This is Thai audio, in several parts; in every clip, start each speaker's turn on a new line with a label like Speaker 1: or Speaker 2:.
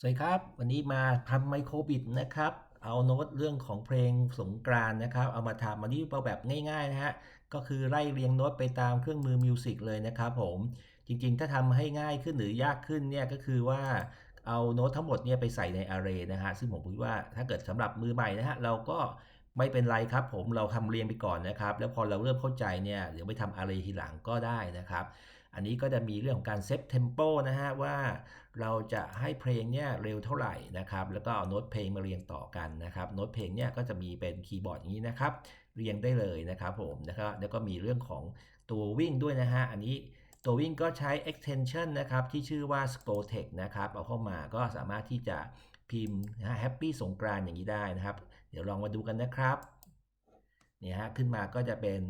Speaker 1: สวัสดีครับ วันนี้มาทำไมโครบิดนะครับ เอาโน้ตเรื่องของเพลงสงกรานนะครับ เอามาทำอันนี้เอาแบบง่ายๆนะฮะ ก็คือไล่เรียงโน้ตไปตามเครื่องมือมิวสิกเลยนะครับผม จริงๆ ถ้าทำให้ง่ายขึ้นหรือยากขึ้นเนี่ยก็คือว่าเอาโน้ตทั้งหมดเนี่ยไปใส่ในอาร์เรย์นะฮะ ซึ่งผมคิดว่าถ้าเกิดสำหรับมือใหม่นะฮะ เราก็ไม่เป็นไรครับผม เราทำเรียงไปก่อนนะครับ แล้วพอเราเริ่มเข้าใจเนี่ย เดี๋ยวไปทำอาร์เรย์ทีหลังก็ได้นะครับ อันนี้ก็จะมีเรื่องของการเซตเทมโปนะฮะว่าเราจะให้เพลงเนี่ยเร็วเท่าไหร่นะครับแล้วก็เอาโน้ตเพลงมาเรียงต่อกันนะครับโน้ตเพลงเนี่ยก็จะมีเป็นคีย์บอร์ดอย่างนี้นะครับเรียงได้เลยนะครับผมนะครับแล้วก็มีเรื่องของตัววิ่งด้วยนะฮะอันนี้ตัววิ่งก็ใช้ extension นะครับที่ชื่อว่า s c o t e c h นะครับเอาเข้ามาก็สามารถที่จะพิมพ์นะ Happy สงกรานอย่างนี้ได้นะครับ เดี๋ยวลองมาดูกันนะครับเนี่ยฮะขึ้นมาก็จะเป็น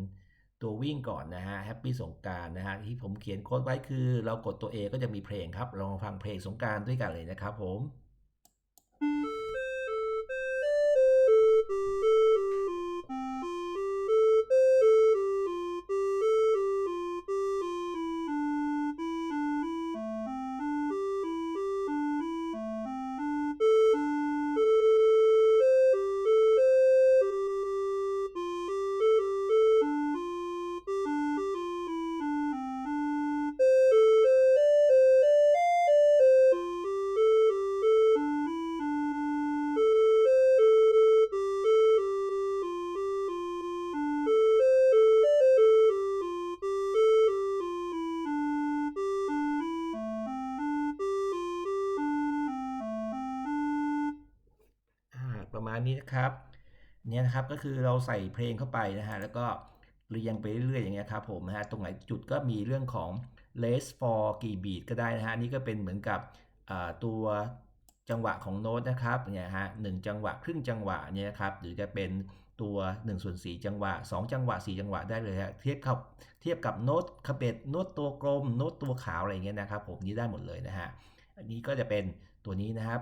Speaker 1: ตัววิ่งก่อนนะฮะแฮปปี้สงการนะฮะที่ผมเขียนโค้ดไว้คือ เรากดตัว A ก็จะมีเพลงครับ ลองฟังเพลงสงการด้วยกันเลยนะครับผม ประมาณนี้นะครับเนี่ยนะครับก็คือเราใส่เพลงเข้าไปนะฮะแล้วก็เรียงไปเรื่อยๆอย่างเงี้ยครับผมนะฮะตรงไหนจุดก็มีเรื่องของ l e s for กี่บีทก็ได้นะฮะนี่ก็เป็นเหมือนกับตัวจังหวะของโน้ตนะครับเนี่ยฮะหนึ่งจังหวะครึ่งจังหวะเนี่ยนะครับหรือจะเป็นตัว1ส่วน4จังหวะ 2 จังหวะ 4 จังหวะได้เลยฮะเทียบกับเทียบกับโน้ตคาเบตโน้ตตัวกลมโน้ตตัวขาวอะไรเงี้ยนะครับผมนี่ได้หมดเลยนะฮะอันนี้ก็จะเป็นตัวนี้นะครับ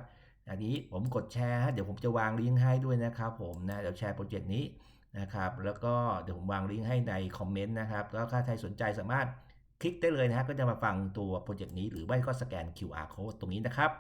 Speaker 1: อันนี้ผมกดแชร์ฮะเดี๋ยวผมจะวางลิงก์ให้ด้วยนะครับผมนะเดี๋ยวแชร์โปรเจกต์นี้นะครับแล้วก็เดี๋ยวผมวางลิงก์ให้ในคอมเมนต์นะครับแล้วถ้าใครสนใจสามารถคลิกได้เลยนะฮะก็จะมาฟังตัวโปรเจกต์นี้หรือไม่ก็สแกน QR code ตรงนี้นะครับ